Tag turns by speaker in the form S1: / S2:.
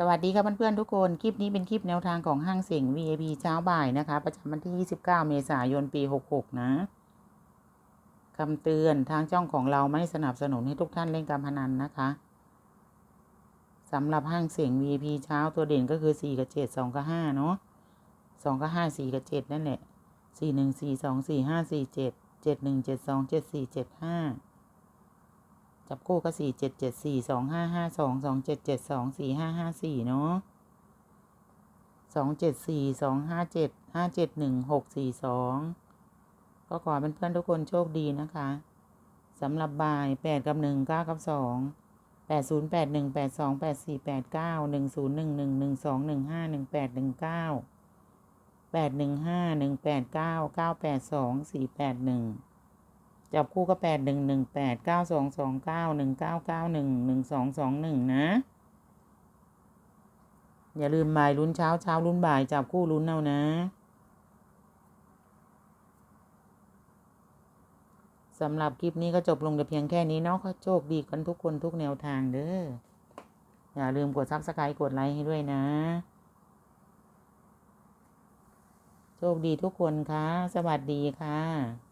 S1: สวัสดีครับเพื่อนๆทุกคน คลิปนี้เป็นคลิปแนวทางของห้างเสียง VAP เช้าบ่ายนะคะ ประจำวันที่ 29 เมษายน ปี 66 นะคำเตือนทางช่องของเราไม่สนับสนุนให้ทุกท่านเล่นการพนันนะคะสำหรับห้างเสียง VAP เช้าตัวเด่นก็คือ 4 กับ 7 2 กับ 5 เนาะ2 กับ 5 4 กับ 7 นั่นแหละ 4 1 4 2 4 5 4 7 7 1 7 2 7 4 7 5 จับคู่ก็สี่เจ็ดเจ็ดสี่สองห้าห้าสองสองเจ็ดเจ็ดสองสี่ห้าห้าสี่เนาะสองเจ็ดสี่สองห้าเจ็ดห้าเจ็ดหนึ่งหกสี่สองก็ขอเป็นเพื่อนทุกคนโชคดีนะคะสำหรับบ่ายแปดกับหนึ่งเก้ากับสองแปดศูนย์แปดหนึ่งแปดสองแปดสี่แปดเก้าหนึ่งศูนย์หนึ่งหนึ่งหนึ่งสองหนึ่งห้าหนึ่งแปดหนึ่งเก้าแปดหนึ่งห้าหนึ่งแปดเก้าเก้าแปดสองสี่แปดหนึ่ง จับคู่ก็แปดหนึ่งหนึ่งแปดเก้าสองสองเก้าหนึ่งเก้าเก้าหนึ่งหนึ่งสองสองหนึ่งนะ อย่าลืมบ่ายลุ้นเช้าเช้าลุ้นบ่ายจับคู่ลุ้นเอานะสำหรับคลิปนี้ก็จบลงแต่เพียงแค่นี้เนาะก็โชคดีกันทุกคนทุกแนวทางเด้อ อย่าลืมกดซับสไครต์กดไลค์ให้ด้วยนะ โชคดีทุกคนค่ะ สวัสดีค่ะ